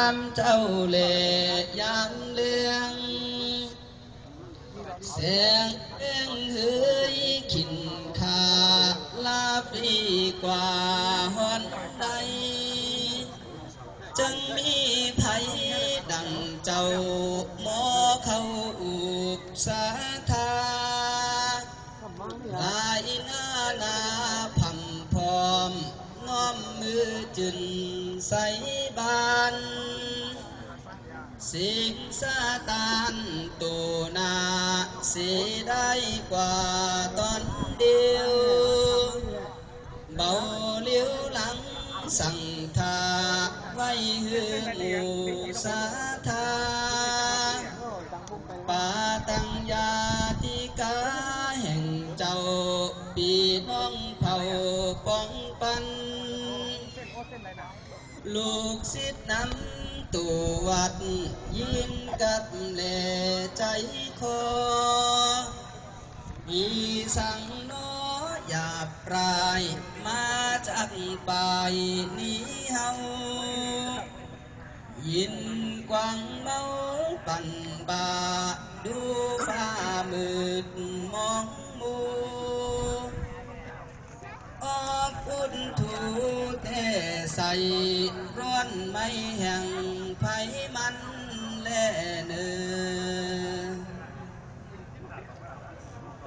ามเจ้าเล่ยามเลืองเสียงเอื้องเฮ้ยขินขาลาบดีกว่าหอนใดจึงมีไผดังเจ้าหมอเข้าอุบสาธาลายหน้านาพัมพร้อมน้อมมือจึนใส่บาน สิงสตานตูนาสีได้กว่าตอนเดียวเบาเลี้ยวหลังสั่งทาไว้หือหมู่สาธาปาตังยาติกาแห่งเจ้าปีน้องเผาป้องปัน ลูกศิษย์นำตัววัด ยินกับแหลใจคอ มีสังโนหยาบปลาย มาจากปายนี้เฮา ยินกวางเมาปั่นบา ดูฟ้ามืดมองมัวออกอุ่นถู ใส่ร้อนไม่แห่งไผมันแลเนื้อ